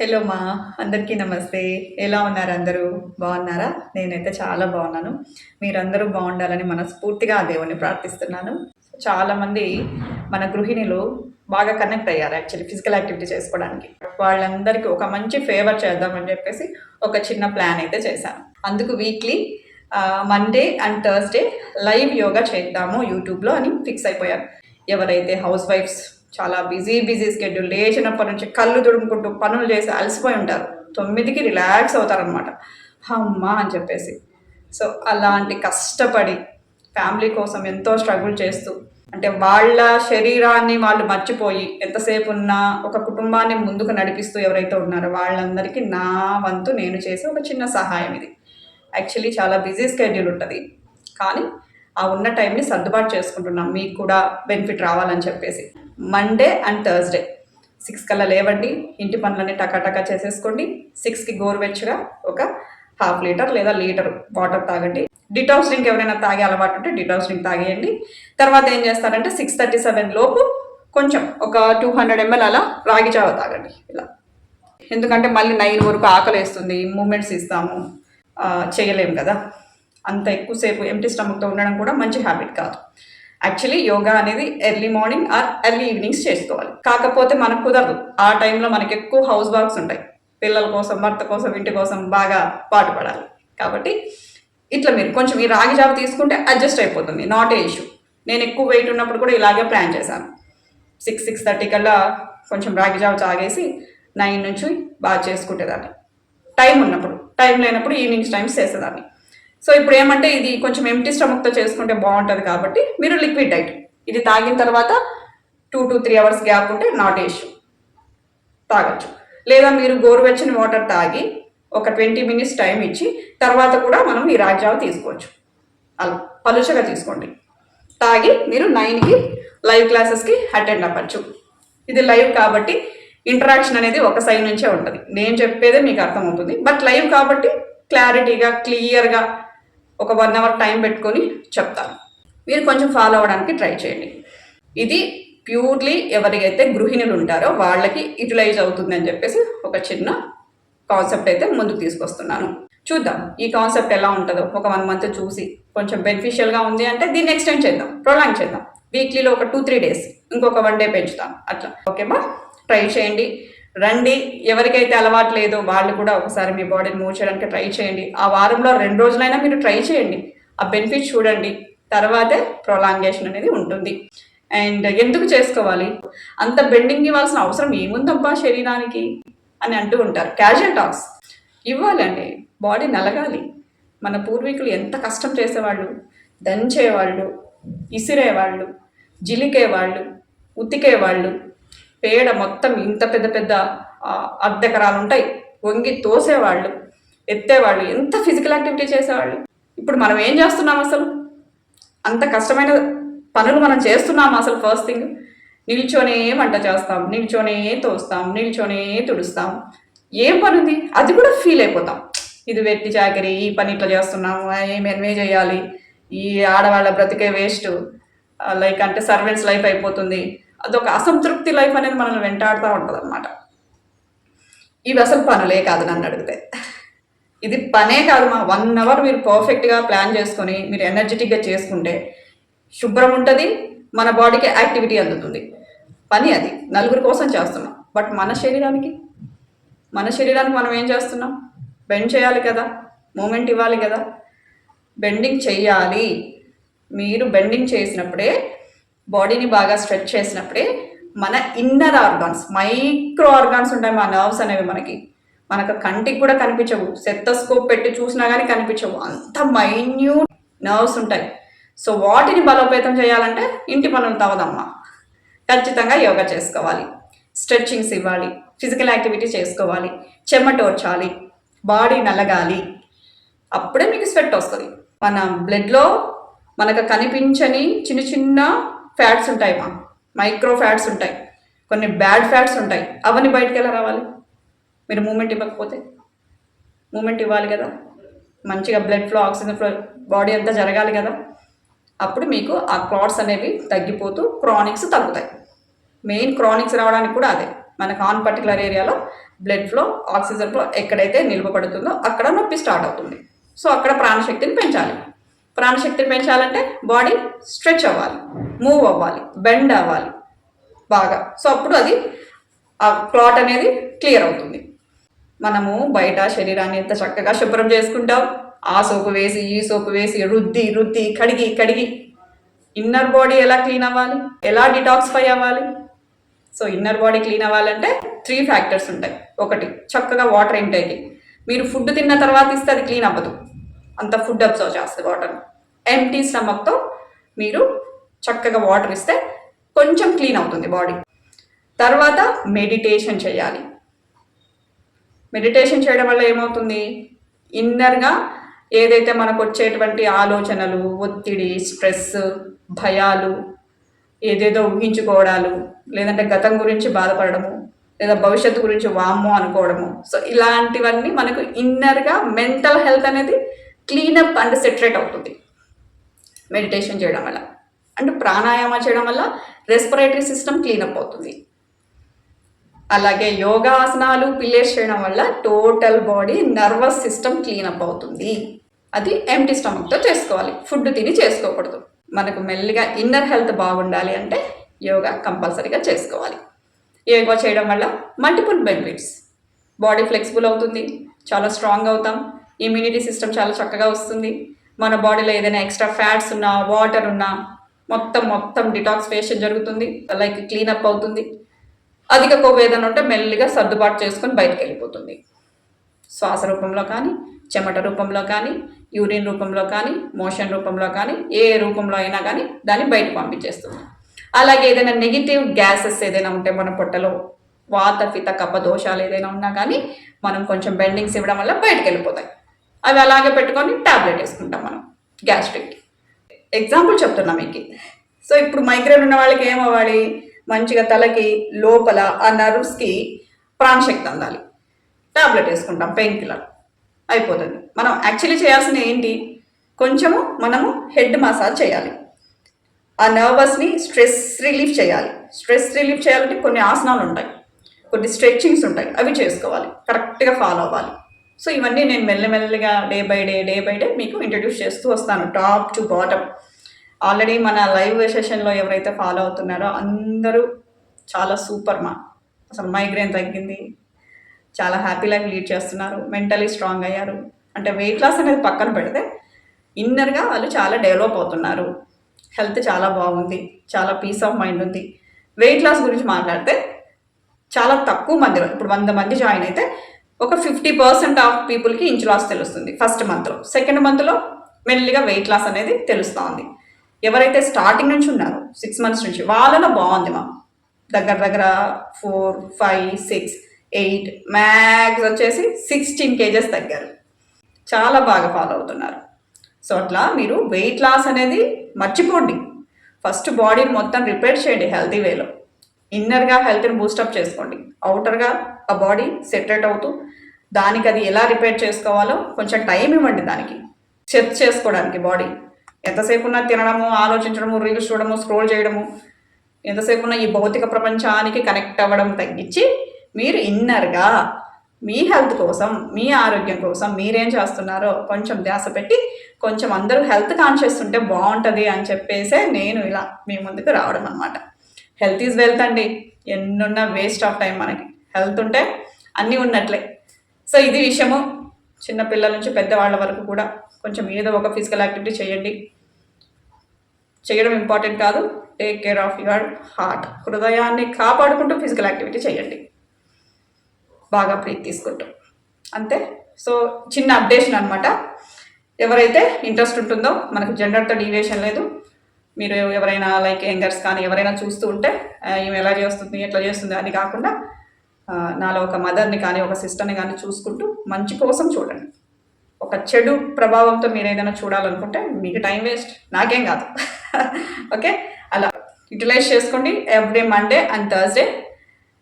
Hello మా అందరికీ నమస్తే. ఎలా ఉన్నారు అందరూ? బాగున్నారా? నేనైతే చాలా బాగున్నాను. మీరందరూ బాగుండాలని మనస్ఫూర్తిగా ఆ దేవుని ప్రార్థిస్తున్నాను. చాలామంది మన గృహిణులు బాగా కనెక్ట్ అయ్యారు యాక్చువల్లీ ఫిజికల్ యాక్టివిటీ చేసుకోవడానికి. వాళ్ళందరికీ ఒక మంచి ఫేవర్ చేద్దామని చెప్పేసి ఒక చిన్న ప్లాన్ అయితే చేశాను. అందుకు weekly Monday and Thursday live yoga చేద్దాము యూట్యూబ్లో అని ఫిక్స్ అయిపోయారు. ఎవరైతే హౌస్ వైఫ్స్ చాలా బిజీ బిజీ స్కెడ్యూల్. లేచినప్పటి నుంచి కళ్ళు తుడుముకుంటూ పనులు చేసి అలసిపోయి ఉంటారు. తొమ్మిదికి రిలాక్స్ అవుతారనమాట అమ్మా అని చెప్పేసి. సో అలాంటి కష్టపడి ఫ్యామిలీ కోసం ఎంతో స్ట్రగుల్ చేస్తూ అంటే వాళ్ళ శరీరాన్ని వాళ్ళు మర్చిపోయి ఎంతసేపు ఉన్నా ఒక కుటుంబాన్ని ముందుకు నడిపిస్తూ ఎవరైతే ఉన్నారో వాళ్ళందరికీ నా వంతు నేను చేసే ఒక చిన్న సహాయం ఇది. యాక్చువల్లీ చాలా బిజీ స్కెడ్యూల్ ఉంటుంది. కానీ ఆ ఉన్న టైంని సర్దుబాటు చేసుకుంటున్నాం. మీకు కూడా బెనిఫిట్ రావాలని చెప్పేసి. మండే అండ్ థర్స్డే సిక్స్ కల్లా లేవండి ఇంటి పనులన్నీ టకాటకా చేసేసుకోండి. సిక్స్కి గోరువెచ్చగా ఒక హాఫ్ లీటర్ లేదా లీటర్ వాటర్ తాగండి. డిటాక్స్ డ్రింక్ ఎవరైనా తాగే అలవాటు ఉంటే డిటాక్స్ డ్రింక్ తాగేయండి. తర్వాత ఏం చేస్తారంటే సిక్స్ థర్టీ సెవెన్ లోపు కొంచెం ఒక టూ హండ్రెడ్ ఎంఎల్ అలా రాగి చావ తాగండి ఇలా. ఎందుకంటే మళ్ళీ నైన్ వరకు ఆకలి వేస్తుంది మూమెంట్స్ ఇస్తాము చేయలేము కదా. అంత ఎక్కువసేపు ఎంటీ స్టమక్తో ఉండడం కూడా మంచి హ్యాబిట్ కాదు. యాక్చువల్లీ యోగా అనేది early morning or early evenings చేసుకోవాలి. కాకపోతే మనకు కుదరదు. ఆ టైంలో మనకి ఎక్కువ హౌస్ వర్క్స్ ఉంటాయి. పిల్లల కోసం భర్త కోసం ఇంటి కోసం బాగా పాటుపడాలి. కాబట్టి ఇట్లా మీరు కొంచెం ఈ రాగి జావ తీసుకుంటే అడ్జస్ట్ అయిపోతుంది. నాట్ ఏ ఇష్యూ నేను ఎక్కువ వెయిట్ ఉన్నప్పుడు కూడా ఇలాగే ప్లాన్ చేశాను. సిక్స్ సిక్స్ థర్టీ కల్లా కొంచెం రాగి జావ తాగేసి నైన్ నుంచి బాగా చేసుకుంటేదాన్ని. టైం ఉన్నప్పుడు. టైం లేనప్పుడు ఈవినింగ్స్ టైమ్స్ చేసేదాన్ని. సో ఇప్పుడు ఏమంటే ఇది కొంచెం ఎంటీ స్టమక్తో చేసుకుంటే బాగుంటుంది కాబట్టి మీరు లిక్విడ్ డైట్ ఇది తాగిన తర్వాత two to three hours gap ఉంటే నాట్ ఇష్యూ తాగొచ్చు. లేదా మీరు గోరువెచ్చని వాటర్ తాగి ఒక ట్వంటీ మినిట్స్ టైం ఇచ్చి తర్వాత కూడా మనం ఈ రాజ్యావ తీసుకోవచ్చు. అలా పలుచగా తీసుకోండి. తాగి మీరు నైన్కి లైవ్ క్లాసెస్కి అటెండ్ అవ్వచ్చు. ఇది లైవ్ కాబట్టి ఇంటరాక్షన్ అనేది ఒక సైడ్ నుంచే ఉంటుంది. నేను చెప్పేదే మీకు అర్థమవుతుంది. బట్ లైవ్ కాబట్టి క్లారిటీగా క్లియర్గా ఒక వన్ అవర్ టైం పెట్టుకొని చెప్తాను. మీరు కొంచెం ఫాలో అవ్వడానికి ట్రై చేయండి. ఇది ప్యూర్లీ ఎవరికైతే గృహిణులు ఉంటారో వాళ్ళకి యూటిలైజ్ అవుతుంది అని చెప్పేసి ఒక చిన్న కాన్సెప్ట్ అయితే ముందుకు తీసుకొస్తున్నాను. చూద్దాం ఈ కాన్సెప్ట్ ఎలా ఉంటుందో ఒక వన్ మంత్ చూసి కొంచెం బెనిఫిషియల్గా ఉంది అంటే దీన్ని ఎక్స్టెండ్ చేద్దాం ప్రొలాంగ్ చేద్దాం. వీక్లీలో ఒక టూ త్రీ డేస్ ఇంకొక వన్ డే పెంచుతాం. అట్లా. ఓకేమా ట్రై చేయండి. రండి. ఎవరికైతే అలవాటు లేదో వాళ్ళు కూడా ఒకసారి మీ బాడీని మూవ్ చేయడానికి ట్రై చేయండి. ఆ వారంలో రెండు రోజులైనా మీరు ట్రై చేయండి. ఆ బెనిఫిట్ చూడండి. తర్వాతే ప్రొలాంగేషన్ అనేది ఉంటుంది. అండ్ ఎందుకు చేసుకోవాలి? అంత బెండింగ్ ఇవ్వాల్సిన అవసరం ఏముందబ్బా శరీరానికి? అని అంటూ ఉంటారు. క్యాజువల్ టాక్స్ ఇవ్వాలండి. బాడీ నలగాలి. మన పూర్వీకులు ఎంత కష్టం చేసేవాళ్ళు? దంచేవాళ్ళు ఇసిరేవాళ్ళు జిలికేవాళ్ళు ఉతికేవాళ్ళు పేడ మొత్తం ఇంత పెద్ద పెద్ద అర్ధకరాలు ఉంటాయి. వంగి తోసేవాళ్ళు ఎత్తేవాళ్ళు ఎంత ఫిజికల్ యాక్టివిటీ చేసేవాళ్ళు. ఇప్పుడు మనం ఏం చేస్తున్నాం అసలు? అంత కష్టమైన పనులు మనం చేస్తున్నాం అసలు ఫస్ట్ థింగ్ నిల్చోనే వంట చేస్తాం నిల్చొనే తోస్తాం నిల్చొనే తుడుస్తాం. ఏం పని ఉంది అది కూడా ఫీల్ అయిపోతాం. ఇది వెట్టి చాకరీ ఈ పని ఇట్లా చేస్తున్నాము ఏమి ఎన్వే చేయాలి. ఈ ఆడవాళ్ళ బ్రతికే వేస్ట్ లైక్ అంటే సర్వెంట్స్ లైఫ్ అయిపోతుంది. అదొక అసంతృప్తి లైఫ్ అనేది మనల్ని వెంటాడుతూ ఉంటుంది అనమాట ఇవి అసలు పనులే కాదు నన్ను అడిగితే. ఇది పనే కాదు మా వన్ అవర్ మీరు పర్ఫెక్ట్గా ప్లాన్ చేసుకొని మీరు ఎనర్జెటిక్గా చేసుకుంటే శుభ్రం ఉంటుంది మన బాడీకి యాక్టివిటీ అందుతుంది. పని అది నలుగురి కోసం చేస్తున్నాం. బట్ మన శరీరానికి? మన శరీరానికి మనం ఏం చేస్తున్నాం? బెండ్ చేయాలి కదా మూమెంట్ ఇవ్వాలి కదా. బెండింగ్ చేయాలి మీరు బెండింగ్ చేసినప్పుడే బాడీని బాగా స్ట్రెచ్ చేసినప్పుడే మన ఇన్నర్ ఆర్గాన్స్ మైక్రో ఆర్గాన్స్ ఉంటాయి మా నర్వ్స్ అనేవి మనకి. మనకు కంటికి కూడా కనిపించవు. సెత్తస్కోప్ పెట్టి చూసినా కానీ కనిపించవు. అంత మైన్యూట్ నర్వ్స్ ఉంటాయి. సో వాటిని బలోపేతం చేయాలంటే ఇంటి పనులు తవదమ్మా ఖచ్చితంగా యోగా చేసుకోవాలి. స్ట్రెచ్చింగ్స్ ఇవ్వాలి. ఫిజికల్ యాక్టివిటీ చేసుకోవాలి. చెమటోర్చాలి బాడీ నలగాలి. అప్పుడే మీకు స్వెట్ వస్తుంది. మన బ్లడ్లో మనకు కనిపించని చిన్న చిన్న ఫ్యాట్స్ ఉంటాయి మా. మైక్రో ఫ్యాట్స్ ఉంటాయి. కొన్ని బ్యాడ్ ఫ్యాట్స్ ఉంటాయి. అవన్నీ బయటకు ఎలా రావాలి? మీరు మూమెంట్ ఇవ్వకపోతే? మూమెంట్ ఇవ్వాలి కదా? మంచిగా blood flow oxygen flow body అంతా జరగాలి కదా? అప్పుడు మీకు ఆ క్లాట్స్ అనేవి తగ్గిపోతూ క్రానిక్స్ తగ్గుతాయి. మెయిన్ క్రానిక్స్ రావడానికి కూడా అదే. మనకు ఆన్ పర్టికులర్ ఏరియాలో బ్లడ్ ఫ్లో ఆక్సిజన్ ఫ్లో ఎక్కడైతే నిల్వబడుతుందో అక్కడ నొప్పి స్టార్ట్ అవుతుంది. సో అక్కడ ప్రాణశక్తిని పెంచాలి. ప్రాణశక్తిని పెంచాలంటే బాడీ స్ట్రెచ్ అవ్వాలి. మూవ్ అవ్వాలి బెండ్ అవ్వాలి బాగా. సో అప్పుడు అది ఆ క్లాట్ అనేది క్లియర్ అవుతుంది. మనము బయట శరీరాన్ని ఎంత చక్కగా శుభ్రం చేసుకుంటాం. ఆ సోపు వేసి ఈ సోపు వేసి రుద్ది రుద్ది కడిగి కడిగి. ఇన్నర్ బాడీ ఎలా క్లీన్ అవ్వాలి? ఎలా డిటాక్స్ఫై అవ్వాలి? సో ఇన్నర్ బాడీ క్లీన్ అవ్వాలంటే త్రీ ఫ్యాక్టర్స్ ఉంటాయి. ఒకటి చక్కగా వాటర్ ఇంటేక్ మీరు ఫుడ్ తిన్న తర్వాత ఇస్తే అది క్లీన్ అవ్వదు. అంత ఫుడ్ అబ్జర్వ్ చేస్తుంది వాటర్ ఎంటీ స్టమక్తో మీరు చక్కగా వాటర్ ఇస్తే కొంచెం క్లీన్ అవుతుంది బాడీ. తర్వాత మెడిటేషన్ చేయాలి. మెడిటేషన్ చేయడం వల్ల ఏమవుతుంది? ఇన్నర్గా ఏదైతే మనకు వచ్చేటువంటి ఆలోచనలు ఒత్తిడి స్ట్రెస్ భయాలు ఏదేదో ఊహించుకోవడాలు లేదంటే గతం గురించి బాధపడము లేదా భవిష్యత్తు గురించి వామ్మో అనుకోవడము. సో ఇలాంటివన్నీ మనకు ఇన్నర్గా మెంటల్ హెల్త్ అనేది క్లీనప్ అండ్ సెటరేట్ అవుతుంది. మెడిటేషన్ చేయడం వల్ల. అంటే ప్రాణాయామ చేయడం వల్ల రెస్పిరేటరీ సిస్టమ్ క్లీనప్ అవుతుంది. అలాగే యోగాసనాలు పిల్లేస్ చేయడం వల్ల total body nervous system cleanup అవుతుంది. అది ఎంటీ స్టమక్తో చేసుకోవాలి. ఫుడ్ తిని చేసుకోకూడదు. మనకు మెల్లిగా ఇన్నర్ హెల్త్ బాగుండాలి అంటే యోగా కంపల్సరీగా చేసుకోవాలి. యోగా చేయడం వల్ల మల్టిపుల్ బెనిఫిట్స్ బాడీ ఫ్లెక్సిబుల్ అవుతుంది. చాలా స్ట్రాంగ్ అవుతాం. ఇమ్యూనిటీ సిస్టమ్ చాలా చక్కగా వస్తుంది. మన బాడీలో ఏదైనా ఎక్స్ట్రా ఫ్యాట్స్ ఉన్నా వాటర్ ఉన్నా మొత్తం మొత్తం డిటాక్సిఫికేషన్ జరుగుతుంది. లైక్ క్లీనప్ అవుతుంది. అధిక కొవ్వు ఏదైనా ఉంటే మెల్లిగా సర్దుబాటు చేసుకొని బయటకు వెళ్ళిపోతుంది. శ్వాస రూపంలో కానీ చెమట రూపంలో కానీ యూరిన్ రూపంలో కానీ మోషన్ రూపంలో కానీ ఏ రూపంలో అయినా కానీ దాన్ని బయట పంపించేస్తుంది. అలాగే ఏదైనా నెగిటివ్ గ్యాసెస్ ఏదైనా ఉంటే మన పొట్టలో వాత ఫిత కప్ప దోషాలు ఏదైనా ఉన్నా కానీ మనం కొంచెం బెండింగ్స్ ఇవ్వడం వల్ల బయటకు వెళ్ళిపోతాయి. అవి అలాగే పెట్టుకొని టాబ్లెట్ వేసుకుంటాం మనం గ్యాస్ట్రిక్ ఎగ్జాంపుల్ చెప్తున్నా మీకు. సో ఇప్పుడు మైగ్రేన్ ఉన్న వాళ్ళకి ఏమవ్వాలి మంచిగా తలకి లోపల ఆ నర్వ్స్కి ప్రాణశక్తి అందాలి. టాబ్లెట్ వేసుకుంటాం పెయిన్ కిల్లర్ అయిపోతుంది. మనం యాక్చువల్లీ చేయాల్సిన ఏంటి? కొంచెము మనము హెడ్ మసాజ్ చేయాలి. ఆ నర్వస్ని స్ట్రెస్ రిలీఫ్ చేయాలి. స్ట్రెస్ రిలీఫ్ చేయాలంటే కొన్ని ఆసనాలు ఉంటాయి. కొన్ని స్ట్రెచ్చింగ్స్ ఉంటాయి. అవి చేసుకోవాలి. కరెక్ట్గా ఫాలో అవ్వాలి. సో ఇవన్నీ నేను మెల్లమెల్లగా day by day day by day మీకు ఇంట్రడ్యూస్ చేస్తూ వస్తాను టాప్ టు బాటమ్ ఆల్రెడీ మన లైవ్ సెషన్లో ఎవరైతే ఫాలో అవుతున్నారో అందరూ చాలా సూపర్ మా. అసలు మైగ్రేన్ తగ్గింది చాలా హ్యాపీ లైఫ్ లీడ్ చేస్తున్నారు మెంటలీ స్ట్రాంగ్ అయ్యారు. అంటే వెయిట్ లాస్ అనేది పక్కన పెడితే ఇన్నర్గా వాళ్ళు చాలా డెవలప్ అవుతున్నారు. హెల్త్ చాలా బాగుంది చాలా పీస్ ఆఫ్ మైండ్ ఉంది. వెయిట్ లాస్ గురించి మాట్లాడితే చాలా తక్కువ మందిలో ఇప్పుడు వంద మంది జాయిన్ అయితే ఒక ఫిఫ్టీ పర్సెంట్ ఆఫ్ పీపుల్కి ఇంచు లాస్ తెలుస్తుంది ఫస్ట్ మంత్లో. సెకండ్ మంత్లో మెల్లిగా వెయిట్ లాస్ అనేది తెలుస్తూ ఉంది ఎవరైతే స్టార్టింగ్ నుంచి ఉన్నారో సిక్స్ మంత్స్ నుంచి వాళ్ళలో బాగుంది మా. దగ్గర దగ్గర four five six eight max వచ్చేసి సిక్స్టీన్ కేజెస్ తగ్గారు. చాలా బాగా ఫాలో అవుతున్నారు. సో అట్లా మీరు వెయిట్ లాస్ అనేది మర్చిపోండి. ఫస్ట్ బాడీని మొత్తం రిపేర్ చేయండి హెల్తీ వేలో. ఇన్నర్గా హెల్త్ని బూస్టప్ చేసుకోండి. అవుటర్గా ఆ బాడీ సెటరేట్ అవుతూ దానికి అది ఎలా రిపేర్ చేసుకోవాలో కొంచెం టైం ఇవ్వండి దానికి. చెక్ చేసుకోవడానికి బాడీ. ఎంతసేపు ఉన్నా తినడము ఆలోచించడము రీల్స్ చూడడము స్క్రోల్ చేయడము ఎంతసేపు ఉన్న ఈ భౌతిక ప్రపంచానికి కనెక్ట్ అవ్వడం తగ్గించి మీరు ఇన్నర్గా మీ హెల్త్ కోసం మీ ఆరోగ్యం కోసం మీరేం చేస్తున్నారో కొంచెం ధ్యాస పెట్టి కొంచెం అందరూ హెల్త్ కాన్షియస్ ఉంటే బాగుంటుంది అని చెప్పేసే నేను ఇలా మీ ముందుకు రావడం అనమాట హెల్త్ ఈజ్ వెల్త్ అండి. ఎన్నున్న వేస్ట్ ఆఫ్ టైం మనకి. హెల్త్ ఉంటే అన్నీ ఉన్నట్లే. సో ఇది విషయము చిన్న పిల్లల నుంచి పెద్దవాళ్ళ వరకు కూడా కొంచెం ఏదో ఒక ఫిజికల్ యాక్టివిటీ చేయండి. చేయడం ఇంపార్టెంట్ కాదు. Take care of your heart హృదయాన్ని కాపాడుకుంటూ ఫిజికల్ యాక్టివిటీ చేయండి. బాగా బ్రీత్ తీసుకుంటూ. అంతే? సో చిన్న అప్డేషన్ అనమాట ఎవరైతే ఇంట్రెస్ట్ ఉంటుందో మనకు జెండర్తో డీవియేషన్ లేదు. మీరు ఎవరైనా లైక్ యంగర్స్ కానీ ఎవరైనా చూస్తూ ఉంటే ఈమె ఎలా చేస్తుంది? ఎట్లా చేస్తుంది? అని కాకుండా నాలో ఒక మదర్ని కానీ ఒక సిస్టర్ని కానీ చూసుకుంటూ మంచి కోసం చూడండి. ఒక చెడు ప్రభావంతో మీరు ఏదైనా చూడాలనుకుంటే మీకు టైం వేస్ట్. నాకేం కాదు. ఓకే? అలా యూటిలైజ్ చేసుకోండి. Every Monday and Thursday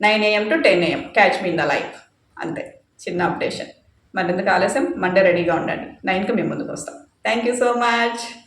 nine AM to ten AM. Catch me in the life. అంతే. చిన్న అప్డేషన్. మరింత ఆలస్యం? మండే రెడీగా ఉండండి. నైన్కి మేము ముందుకు వస్తాం. Thank you so much.